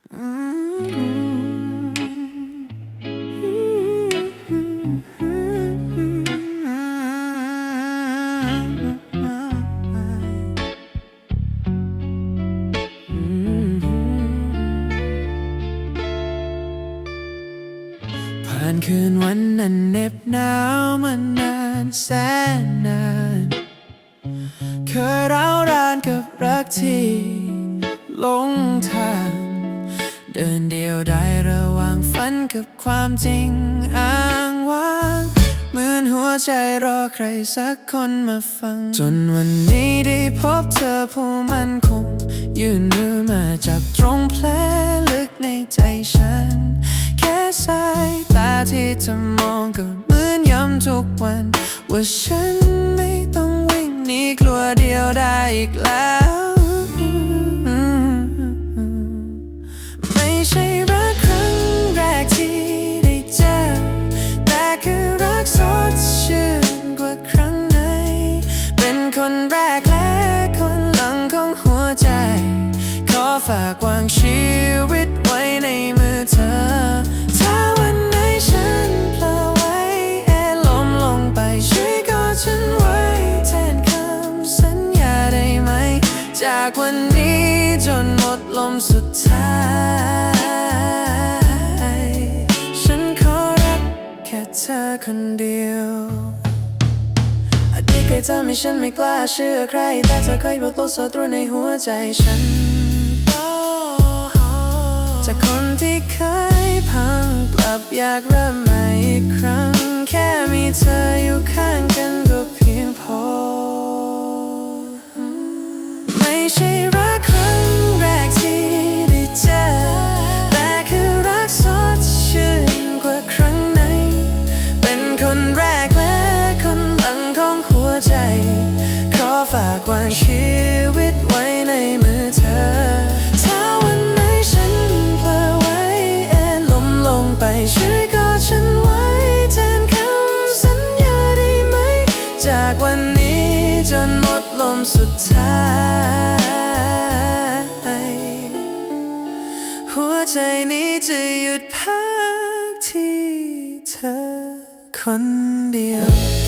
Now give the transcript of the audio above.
ผ่านคืนวันนั้นเหน็บหนาวมานานแสนนานเคยร้าวรานกับรักที่ลง ดินเดียวได้ระหว่างฝันกับความจริงอ้างว้างเหมือนหัวใจรอใครสักคนมาฟัง จนวันนี้ได้พบเธอผู้มันคง ยืนมือมาจับตรงแผลลึกในใจฉัน แค่สายตาที่เธอมองก็เหมือนย้ำทุกวัน ว่าฉันไม่ต้องวิ่งหนีกลัวเดียวได้อีกแล้ว จากวันนี้จนหมดลมสุดท้าย ฉันขอรักแค่เธอคนเดียวอดีตเคยทำให้ฉันไม่กล้าเชื่อใคร แต่เธอเคยบอกโลกศัตรูในหัวใจฉัน จากคนที่เคยพังกลับอยากเริ่มใหม่อีกครั้ง แค่มีเธออยู่ข้างกัน จากวันนี้จนหมดลมสุดท้าย หัวใจนี้จะหยุดพักที่เธอคนเดียว